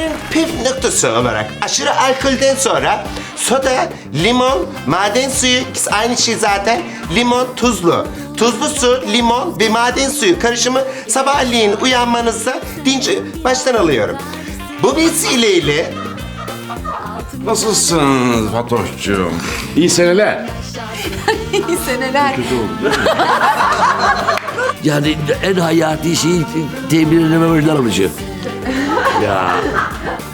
Kahvenin püf noktası olarak aşırı alkolden sonra soda, limon, maden suyu ikisi aynı şey zaten. Limon tuzlu. Tuzlu su, limon ve maden suyu karışımı sabahleyin uyanmanızda dinç baştan alıyorum. Bu vesileyle Nasılsın Fatoş'cum? İyi seneler. İyi seneler. Yani en hayati şey teminlememeden alıcı. Ya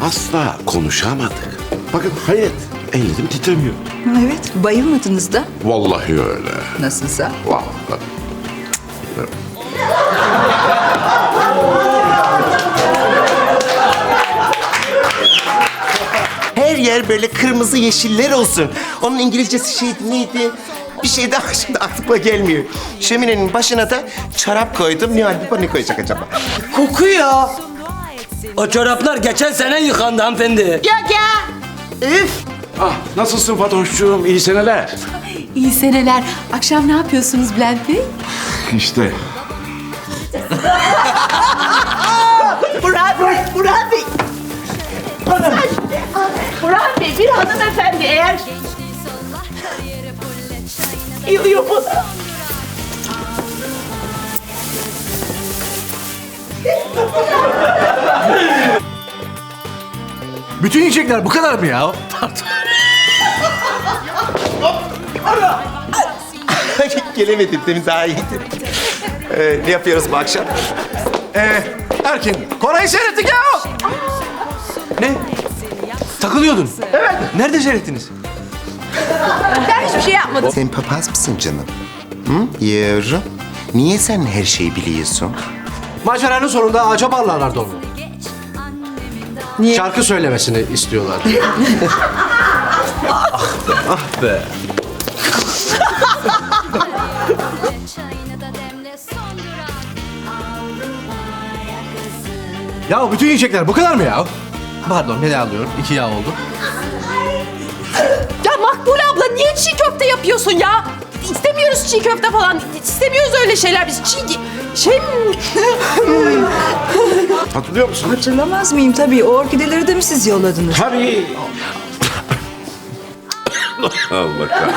asla konuşamadık. Bakın hayret. Ellerim titremiyor. Evet, bayılmadınız da. Vallahi öyle. Nasılsa. Vallahi. her yer böyle kırmızı yeşiller olsun. Onun İngilizcesi şeydi neydi? Bir şey daha şimdi aklıma gelmiyor. Şöminenin başına da çorap koydum. Nihal Baba ne koyacak acaba? Kokuyor. O çoraplar geçen sene yıkandı hanımefendi. Ah nasılsın Fatoş'cum? İyi seneler. İyi seneler. Akşam ne yapıyorsunuz Bülent Bey? İşte Murat Bey, Murat Bey. Murat Bey, bir hanımefendi eğer... Yok yok bu... Bütün yiyecekler bu kadar mı ya? Gelemedim demin daha iyiydi. Ee, ne yapıyoruz bu akşam? Ee, Erkin, Koray'ı seyrettik ya. Ne? Takılıyordun. Evet. Nerede seyrettiniz? Ben hiçbir şey yapmadım. Sen papaz mısın canım? Hı? Yavrum. Niye sen her şeyi biliyorsun? Maceranın sonunda ağaca bağlarlardı onu. Niye? Şarkı söylemesini istiyorlar. ah be. Ya bütün yiyecekler bu kadar mı ya? Pardon, ne de alıyorum? İki yağ oldu. Ya Makbule abla niye çiğ köfte yapıyorsun ya? İstemiyoruz çiğ köfte falan. İstemiyoruz öyle şeyler biz. Çiğ... Şey... hatırlıyor musun? Hatırlamaz mıyım tabii. O orkideleri de mi siz yolladınız? Tabii. Allah kahretsin.